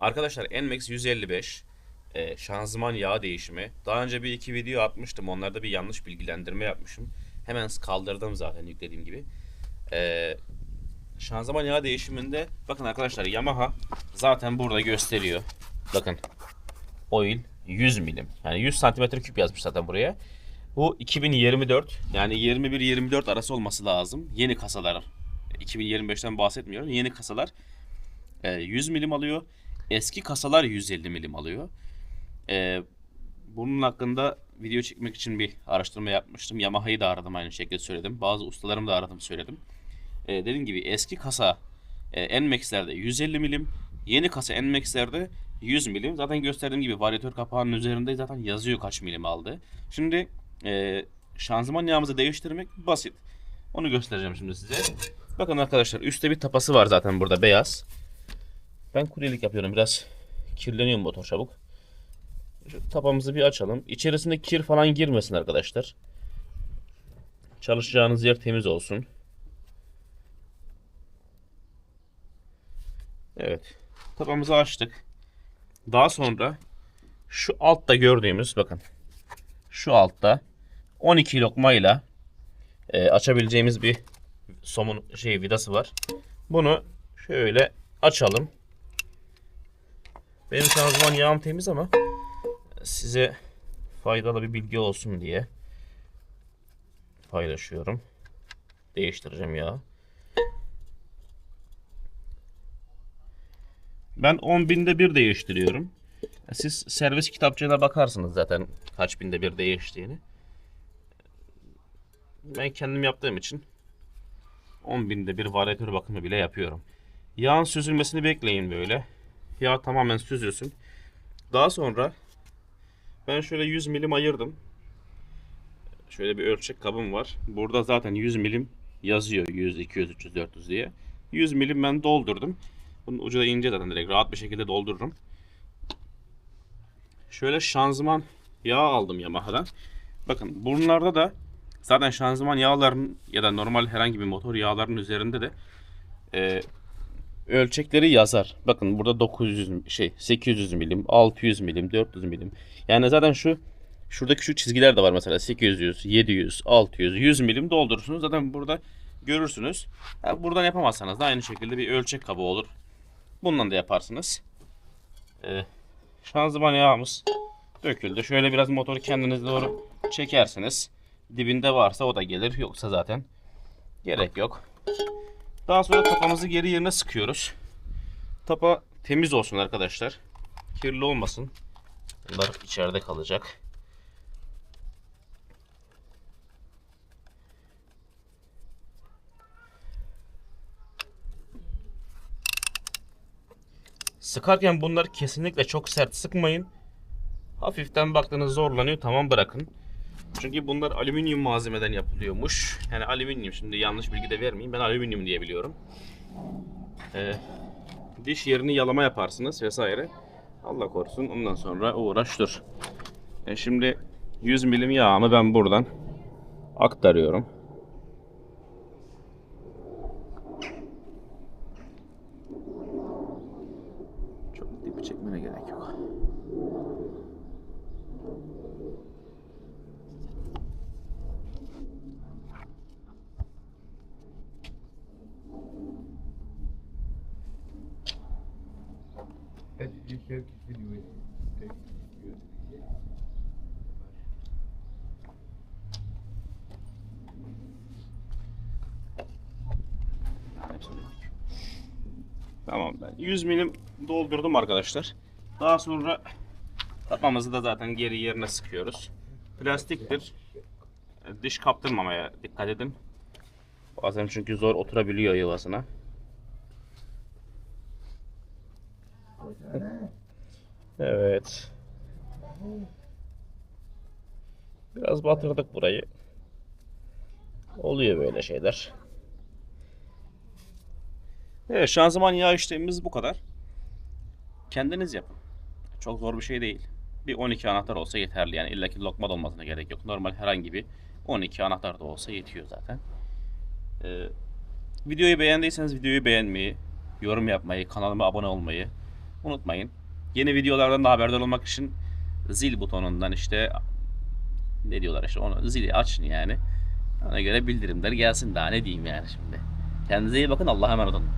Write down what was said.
Arkadaşlar NMAX 155 e, şanzıman yağ değişimi. Daha önce bir iki video atmıştım. Onlarda bir yanlış bilgilendirme yapmışım. Hemen kaldırdım zaten yüklediğim gibi. E, şanzıman yağ değişiminde bakın arkadaşlar Yamaha zaten burada gösteriyor. Bakın oil 100 milim. Yani 100 santimetre küp yazmış zaten buraya. Bu 2024 yani 21-24 arası olması lazım. Yeni kasalar. 2025'ten bahsetmiyorum. Yeni kasalar e, 100 milim alıyor. Eski kasalar 150 milim alıyor. E, bunun hakkında video çekmek için bir araştırma yapmıştım. Yamaha'yı da aradım aynı şekilde söyledim. Bazı ustalarımı da aradım söyledim. E, dediğim gibi eski kasa e, NMAX'lerde 150 milim, yeni kasa NMAX'lerde 100 milim. Zaten gösterdiğim gibi varyatör kapağının üzerinde zaten yazıyor kaç milim aldı. Şimdi e, şanzıman yağımızı değiştirmek basit. Onu göstereceğim şimdi size. Bakın arkadaşlar üstte bir tapası var zaten burada beyaz. Ben kuryelik yapıyorum biraz. Kirleniyor motor çabuk. Şu tapamızı bir açalım. İçerisinde kir falan girmesin arkadaşlar. Çalışacağınız yer temiz olsun. Evet. Tapamızı açtık. Daha sonra şu altta gördüğümüz bakın. Şu altta 12 lokmayla e, açabileceğimiz bir somun şey vidası var. Bunu şöyle açalım. Benim şanzıman yağım temiz ama size faydalı bir bilgi olsun diye paylaşıyorum. Değiştireceğim yağı. Ben 10 binde bir değiştiriyorum. Siz servis kitapçığına bakarsınız zaten kaç binde bir değiştiğini. Ben kendim yaptığım için 10 binde bir varyatör bakımı bile yapıyorum. Yağın süzülmesini bekleyin böyle. Yağ tamamen süzülsün. Daha sonra ben şöyle 100 milim ayırdım. Şöyle bir ölçek kabım var. Burada zaten 100 milim yazıyor. 100, 200, 300, 400 diye. 100 milim ben doldurdum. Bunun ucu da ince zaten direkt rahat bir şekilde doldururum. Şöyle şanzıman yağı aldım Yamaha'dan. Bakın bunlarda da zaten şanzıman yağların ya da normal herhangi bir motor yağların üzerinde de e, ölçekleri yazar. Bakın burada 900 şey 800 milim, 600 milim, 400 milim. Yani zaten şu şuradaki şu çizgiler de var mesela 800, 700, 600, 100 milim doldurursunuz. Zaten burada görürsünüz. Ha, buradan yapamazsanız da aynı şekilde bir ölçek kabı olur. Bundan da yaparsınız. Ee, şanzıman yağımız döküldü. Şöyle biraz motoru kendiniz doğru çekersiniz. Dibinde varsa o da gelir. Yoksa zaten gerek yok. Daha sonra tapamızı geri yerine sıkıyoruz. Tapa temiz olsun arkadaşlar. Kirli olmasın. Bunlar içeride kalacak. Sıkarken bunları kesinlikle çok sert sıkmayın. Hafiften baktığınız zorlanıyor tamam bırakın. Çünkü bunlar alüminyum malzemeden yapılıyormuş. Yani alüminyum şimdi yanlış bilgi de vermeyeyim. Ben alüminyum diye biliyorum. Ee, diş yerini yalama yaparsınız vesaire. Allah korusun ondan sonra uğraş dur. E şimdi 100 milim yağımı ben buradan aktarıyorum. Çok dibi çekmene gerek yok. Take good. Tamam ben 100 milim doldurdum arkadaşlar. Daha sonra tapamızı da zaten geri yerine sıkıyoruz. Plastiktir. Diş kaptırmamaya dikkat edin. Bazen çünkü zor oturabiliyor yuvasına. Evet. Biraz batırdık burayı. Oluyor böyle şeyler. Evet şanzıman yağ işlemimiz bu kadar. Kendiniz yapın. Çok zor bir şey değil. Bir 12 anahtar olsa yeterli yani illaki lokma da olmasına gerek yok. Normal herhangi bir 12 anahtar da olsa yetiyor zaten. Ee, videoyu beğendiyseniz videoyu beğenmeyi, yorum yapmayı, kanalıma abone olmayı unutmayın. Yeni videolardan da haberdar olmak için zil butonundan işte ne diyorlar işte onu zili açın yani. Ona göre bildirimler gelsin daha ne diyeyim yani şimdi. Kendinize iyi bakın Allah'a emanet olun.